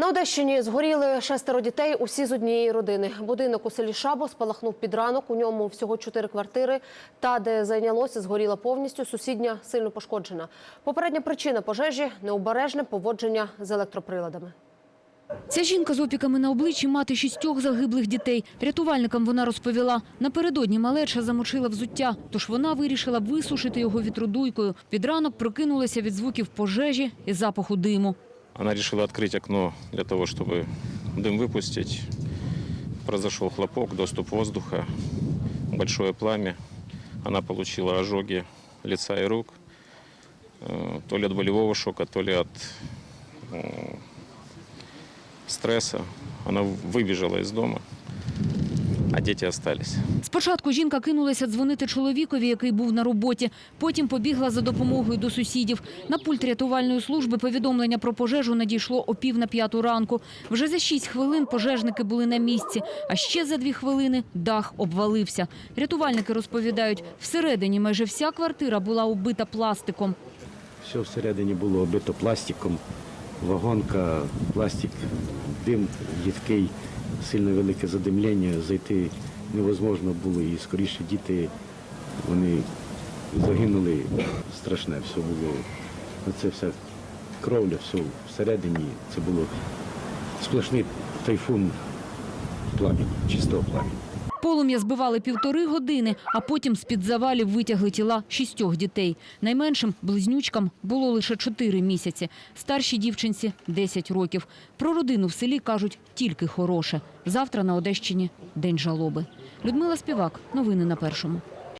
На Одещині згоріли шестеро дітей, усі з однієї родини. Будинок у селі Шабо спалахнув під ранок. У ньому всього чотири квартири. Та, де зайнялося, згоріла повністю. Сусідня сильно пошкоджена. Попередня причина пожежі необережне поводження з електроприладами. Ця жінка з опіками на обличчі мати шістьох загиблих дітей. Рятувальникам вона розповіла, напередодні малеча замочила взуття, тож вона вирішила висушити його вітродуйкою. Під ранок прокинулася від звуків пожежі і запаху диму. Она решила открыть окно для того, чтобы дым выпустить. Произошел хлопок, доступ воздуха, большое пламя. Она получила ожоги лица и рук, э, то ли от болевого шока, то ли от э, стресса. Она выбежала из дома, а дети остались. Спочатку жінка кинулася дзвонити чоловікові, який був на роботі. Потім побігла за допомогою до сусідів. На пульт рятувальної служби повідомлення про пожежу надійшло о пів на п'яту ранку. Вже за шість хвилин пожежники були на місці, а ще за дві хвилини дах обвалився. Рятувальники розповідають, всередині майже вся квартира була убита пластиком. Все всередині було оббито пластиком, вагонка, пластик, дим їдкий, сильно велике задимлення, зайти невозможно було. І скоріше діти вони загинули. Страшне все було. Це вся кровля, все всередині. Це було сплошний тайфун пламені, чистого пламені. Полум'я збивали півтори години, а потім з-під завалів витягли тіла шістьох дітей. Найменшим близнючкам було лише чотири місяці. Старшій дівчинці – 10 років. Про родину в селі кажуть тільки хороше. Завтра на Одещині – день жалоби. Людмила Співак. Новини на Першому.